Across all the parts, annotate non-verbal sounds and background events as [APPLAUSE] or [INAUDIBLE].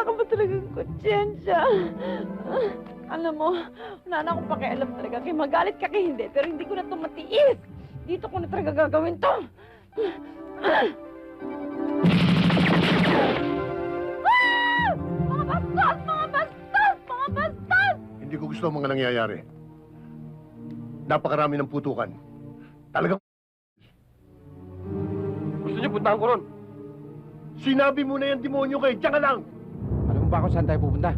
wala ka ba talagang konsyensya? Alam mo, wala na akong pakialam talaga. Kaya magalit ka kay hindi, pero hindi ko na ito matiis. Dito ko na talaga gagawin to. Ah! Mga bastos! Mga bastos! Mga bastos! Hindi ko gusto ang mga nangyayari. Napakarami ng putukan. Talagang Gusto niyo puntahan ko ron? sinabi mo na yan, demonyo kay Diyan ka lang! Mo ba kung saan tayo pupunta?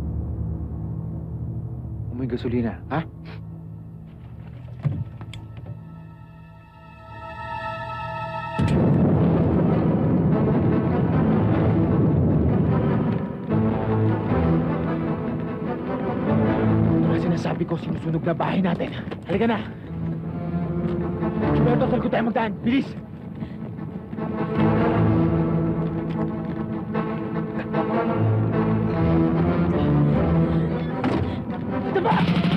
Umoy gasolina, ha? Na sinasabi ko, sinusunog na bahay natin. Halika na! Gilberto, saan ko tayo magdaan? Bilis! Ito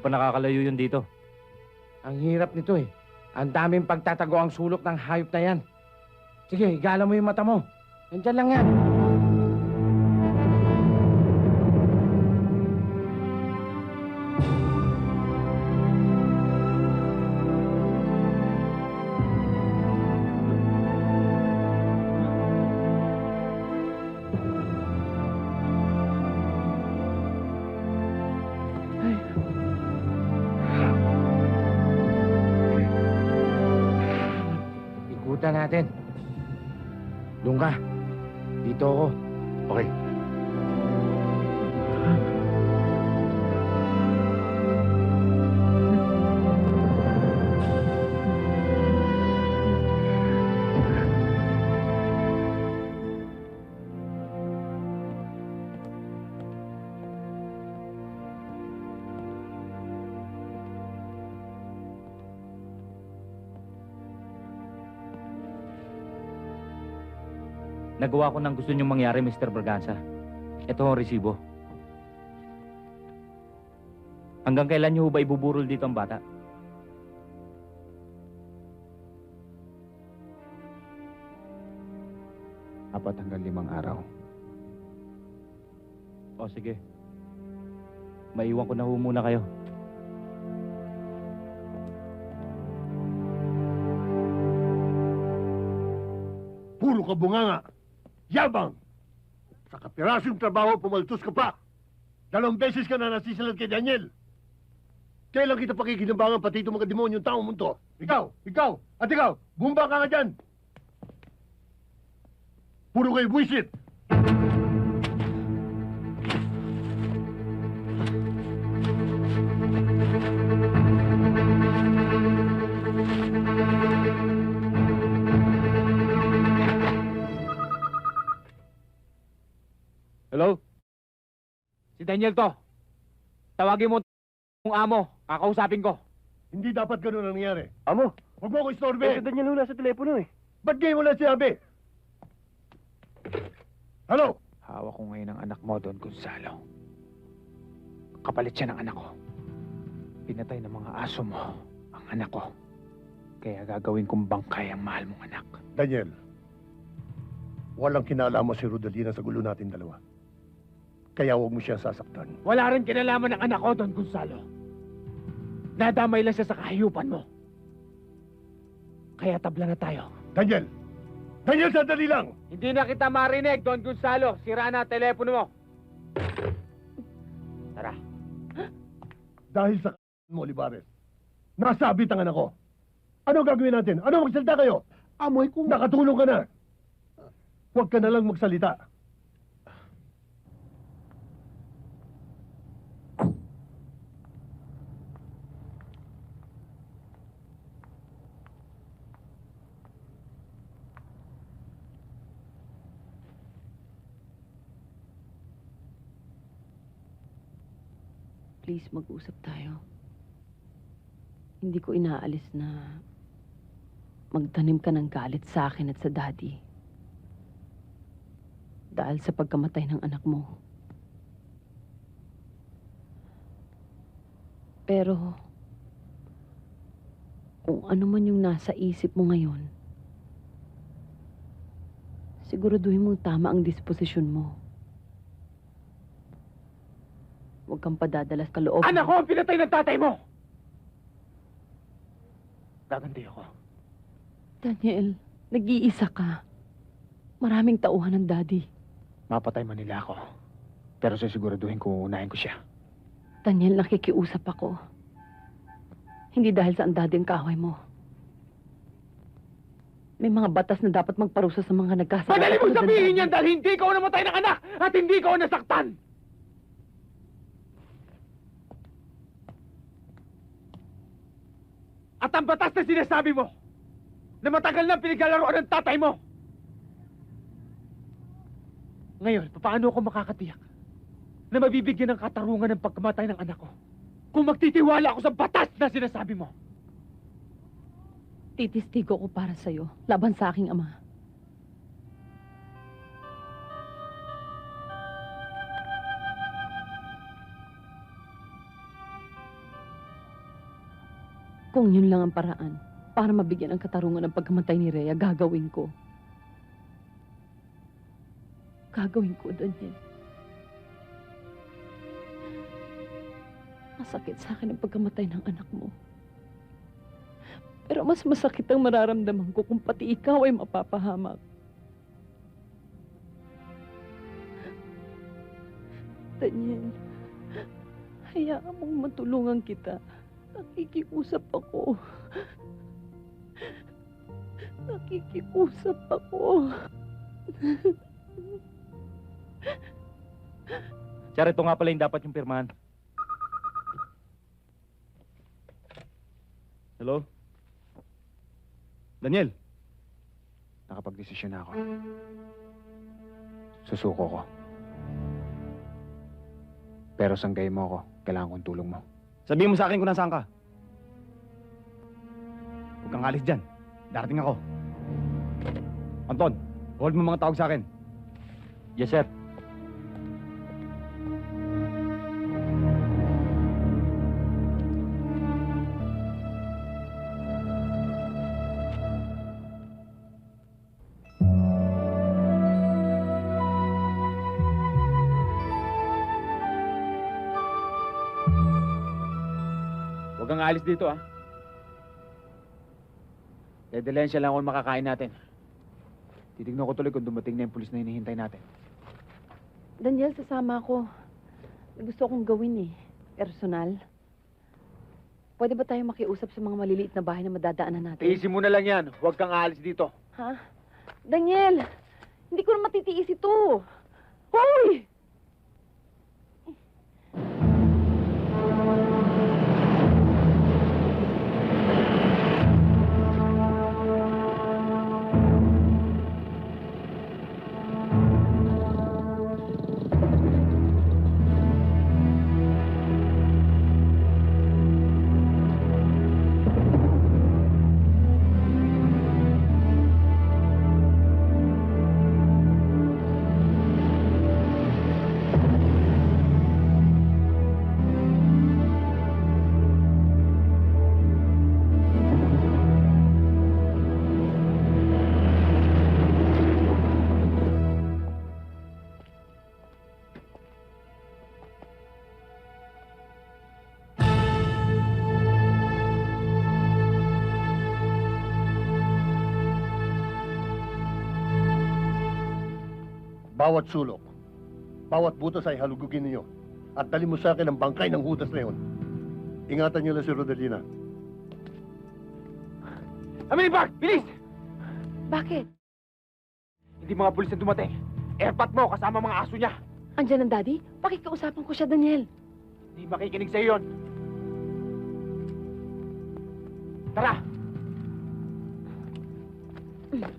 Pa nakakalayo yun dito. Ang hirap nito eh. Ang daming pagtatago ang sulok ng hayop na yan. Sige, igala mo yung mata mo. Nandyan lang yan. Natin. Doon. Dito ako. Okay. Nagawa ko ng gusto niyong mangyari, Mr. Braganza. Ito ang resibo. Hanggang kailan niyo ba ibuburol dito ang bata? Apat hanggang limang araw. O sige. Maiwan ko na ho muna kayo. Puro ka bunganga. Yabang! Sa kapirasong trabaho, pumaltos ka pa. Dalawang beses ka na nasisalat kay Daniel. Kailan kita pakikinabangan pati itong mga demonyong taong mundo? Ikaw! Ikaw! At ikaw! Bumba ka nga dyan! Puro kayo buwisit! Si Daniel to. Tawagin mo kung amo. Kakausapin ko. Hindi dapat ganun ang nangyari. Amo, Huwag mo ako istorbe. eh, si Daniel Hula sa telepono eh. Ba't ngayon mo lang sinabi? Hello? Hawak ko ngayon ang anak mo, Don Gonzalo. Kapalit siya ng anak ko. Pinatay ng mga aso mo ang anak ko. Kaya gagawin kong bangkay ang mahal mong anak. Daniel, walang kinalaman si Rodalina sa gulo natin dalawa. Kaya huwag mo siya sasaktan. Wala rin kinalaman ng anak ko, Don Gonzalo. Nadamay lang siya sa kahiyupan mo. Kaya tabla na tayo. Daniel! Daniel, sandali lang! Hindi na kita marinig, Don Gonzalo. Sira na ang telepono mo. Tara. Dahil sa [LAUGHS] mo, Olivares, nasabit ang anak ko. Ano gagawin natin? Ano magsalita kayo? Amoy kung nakatulong ka na. Huwag ka na lang magsalita. Please, mag-usap tayo. Hindi ko inaalis na magtanim ka ng galit sa akin at sa daddy. Dahil sa pagkamatay ng anak mo. Pero, kung ano man yung nasa isip mo ngayon, siguraduhin mong tama ang disposisyon mo. Huwag kang padadalas kaloob. Anak ko ang pinatay ng tatay mo! Gaganti ako. Daniel, nag-iisa ka. Maraming tauhan ng daddy. Mapatay man nila ako. Pero sisiguraduhin ko uunahin ko siya. Daniel, nakikiusap ako. Hindi dahil sa ang daddy ang kahoy mo. May mga batas na dapat magparusa sa mga nagkasala. Madali mong sabihin yan dahil hindi ko namatay ng anak at hindi ko nasaktan! At ang batas na sinasabi mo na matagal na pinaglalaroan ng tatay mo. Ngayon, paano ako makakatiyak na mabibigyan ng katarungan ng pagkamatay ng anak ko kung magtitiwala ako sa batas na sinasabi mo? Titistigo ko para sa'yo, laban sa aking ama. Kung yun lang ang paraan para mabigyan ang katarungan ng pagkamatay ni Rhea, gagawin ko. Gagawin ko, Daniel. Masakit sa akin ang pagkamatay ng anak mo. Pero mas masakit ang mararamdaman ko kung pati ikaw ay mapapahamak. Daniel, hayaan mong matulungan kita. Nakikiusap ako. Nakikiusap ako. Sir, ito nga pala yung dapat yung pirmahan. Hello? Daniel? Nakapag-desisyon na ako. Susuko ko. Pero sanggay mo ako. Kailangan kong tulong mo. Sabihin mo sa akin kung nasaan ka. Huwag kang alis dyan. Darating ako. Anton, hold mo mga tawag sa akin. Yes, sir. Aalis dito, ah. Dedalensya lang ako makakain natin. Titignan ko tuloy kung dumating na yung pulis na hinihintay natin. Daniel, sasama ako. May gusto kong gawin eh. Personal. Pwede ba tayo makiusap sa mga maliliit na bahay na madadaanan natin? Tiisin mo na lang yan. Huwag kang aalis dito. Ha? Daniel! Hindi ko na matitiis ito. Hoy! Bawat sulok, bawat butas ay halugugin ninyo. At dali mo sa akin ang bangkay ng hudas na yun. Ingatan niyo lang si Rodelina. Emily Park! Bilis! Bakit? Hindi mga pulis na dumating. Airpat mo kasama mga aso niya. Andiyan ang daddy? Pakikausapan ko siya, Daniel. Hindi makikinig sa'yo yun. Tara! Dave,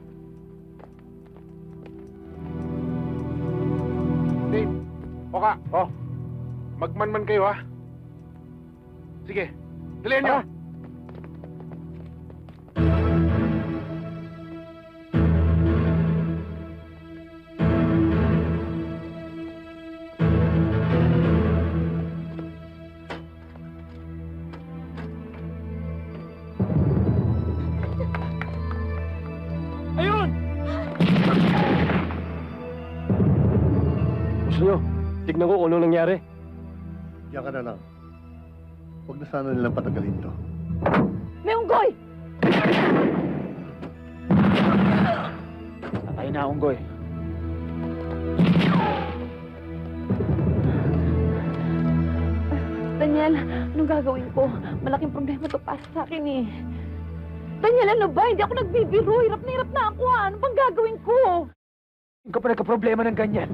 Oka, oh. Magmanman kayo, ha? Sige, dalihan niyo. Ayun! Gusto nyo? Tignan ko kung ano nangyari. Diyan ka na lang. Huwag na sana nilang patagalin to. May unggoy! Patay na, Unggoy. Daniel, anong gagawin ko? Malaking problema to para sa akin eh. Daniel, ano ba? Hindi ako nagbibiro. Hirap na hirap na ako ha. Ano bang gagawin ko? Hindi ka pa nagka-problema ng ganyan.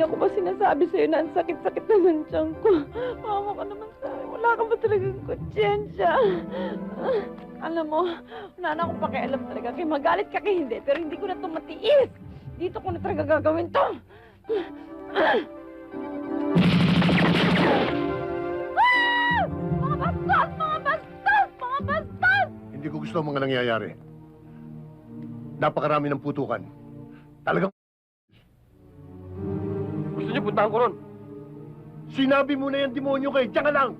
Kanina ko ba sinasabi sa'yo na ang sakit-sakit na ng ko? Mama ka naman sa. Wala ka ba talagang konsyensya? Alam mo, wala na akong pakialam talaga. Kaya magalit ka kay hindi, pero hindi ko na ito. Dito ko na talaga gagawin to. Ah! Mga bastos! Mga bastos! Mga bastos! Hindi ko gusto ang mga nangyayari. Napakarami ng putukan. Puntahan ko ron? sinabi mo na yan, demonyo kay. Diyan ka lang!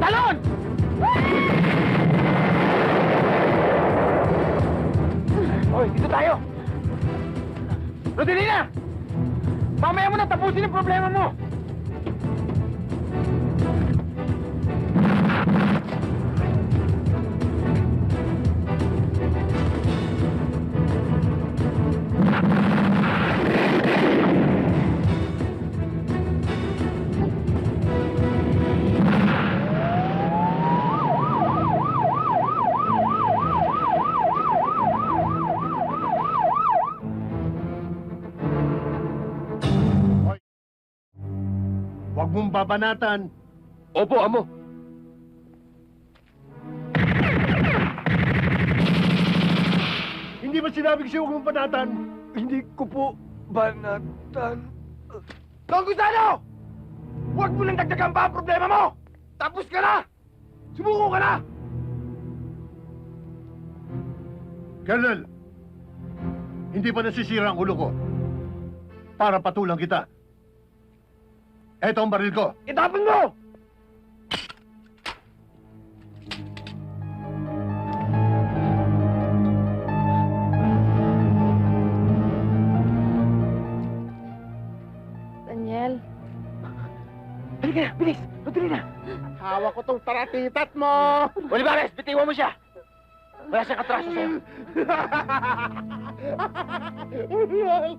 Talon! Hoy, dito tayo! Rodelina! Mamaya mo na tapusin ang problema mo! Huwag mong babanatan. Opo, amo. Hindi ba sinabi ko sa'yo huwag mong banatan? Hindi ko po banatan. Don Gonzalo! Huwag mo nang dagdagan pa ang problema mo! Tapos ka na! Sumuko ka na! Colonel, hindi pa nasisira ang ulo ko. Para patulang kita. Eto ang baril ko. Itapon mo! Daniel, Halika na, bilis! Rodelina! Hawak ko tong taratitat mo! Olivares, bitiwan mo siya! Wala siyang atraso sa'yo. [LAUGHS] Lola!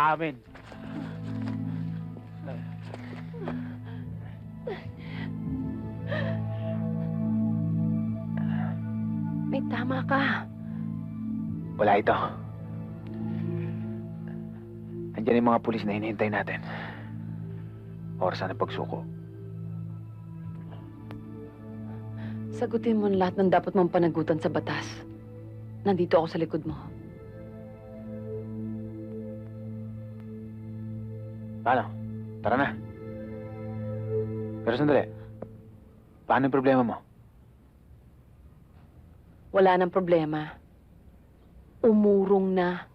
Amin. May tama ka. Wala ito. Andiyan yung mga pulis na hinihintay natin. Oras na pagsuko. Sagutin mo lahat ng dapat mong panagutan sa batas. Nandito ako sa likod mo. Paano? Tara na. Pero sandali. Paano yung problema mo? Wala nang problema. Umurong na